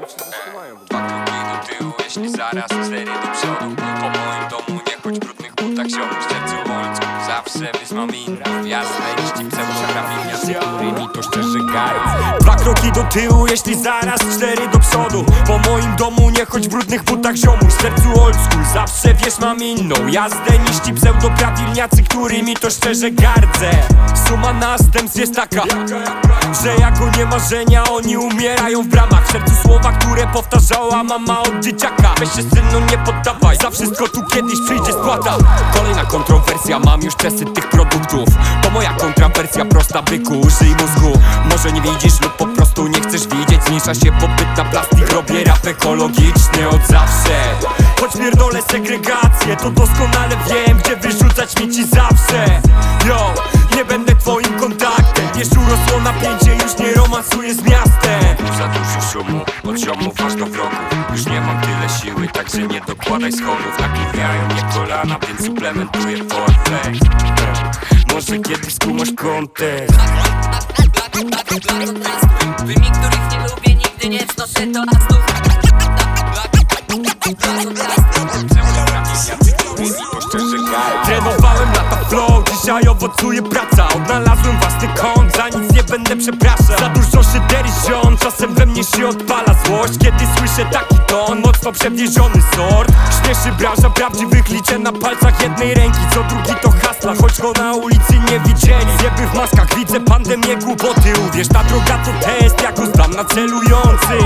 wiem czy to skumają. Dwa kroki do tyłu, jeśli zaraz cztery do przodu. Po moim domu nie chodź w brudnych butach ziomu W sercu oldsku zawsze wyzmam innych Jasne, liści pseudografia którymi to szczerze gary Dwa kroki do tyłu, jeśli zaraz cztery do przodu. Po moim domu nie chodź w brudnych butach ziomu. W sercu old school, zawsze wiesz mam inną. Jazdę Niż ci pseudoprawilniacy, którymi to szczerze gardzę. Suma następstw jest taka Że jako nie marzenia oni umierają w bramach. W sercu słowa, które powtarzała mama od dzieciaka. Weź się synu nie poddawaj, za wszystko tu kiedyś przyjdzie spłata. Kolejna kontrowersja, mam już przesyt tych produktów. To moja kontrowersja prosta byku, użyj mózgu. Może nie widzisz lub po prostu nie chcesz widzieć. Zmniejsza się popyt na plastik, robię rap ekologiczny od zawsze. Choć pierdolę segregację, to doskonale wiem Gdzie wyrzucać śmieci zawsze. Yo, nie będę twoim kontaktem Wiesz, urosło napięcie, już nie romansuję z miastem. Za dużo szumu, od ziomów aż do wrogów Już nie mam tyle siły, także nie dokładaj schodów. Nakurwiają mnie kolana, więc suplementuję forflex Może kiedyś skumasz kontekst. Wymi, których nie lubię, nigdy nie wznoszę to na dzisiaj owocuje praca. Odnalazłem własny kąt, za nic nie będę przepraszał. Za dużo szydery ziom, czasem we mnie się odpala złość. Kiedy słyszę taki ton, mocno przewieziony sort. Śmieszy branża prawdziwych liczę na palcach jednej ręki. Co drugi to hasla, choć go na ulicy nie widzieli. Zjeby w maskach, widzę pandemię głupoty. Uwierz, ta droga to test, jak znam na celujący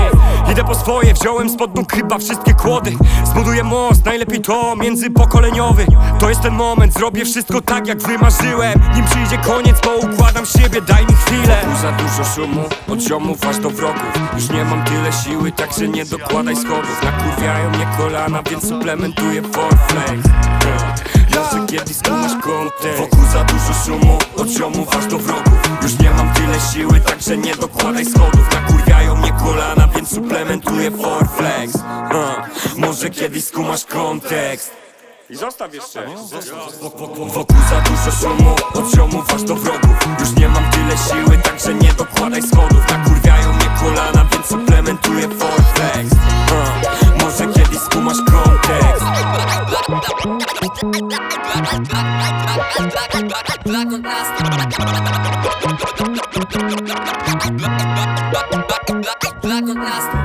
Idę po swoje, wziąłem spod nóg chyba wszystkie kłody. Zbuduję most, najlepiej to międzypokoleniowy. To jest ten moment, zrobię wszystko tak jak wymarzyłem. Nim przyjdzie koniec, poukładam siebie, daj mi chwilę. Za dużo szumu, od ziomów aż do wrogów. Już nie mam tyle siły, także nie dokładaj schodów. Nakurwiają mnie kolana, więc suplementuję forflex. Może kiedyś skumasz kontekst. Wokół za dużo szumu, od ziomów aż do wrogów. Już nie mam tyle siły, także nie dokładaj schodów. Nakurwiają mnie kolana, więc suplementuję forflex Może kiedyś skumasz kontekst. I zostaw jeszcze. Wokół za dużo szumu, od ziomów aż do wrogów. Już nie mam tyle siły, także nie dokładaj schodów. Nakurwiają mnie kolana, więc suplementuję forflex uh, Może kiedyś skumasz kontekst. Black brat und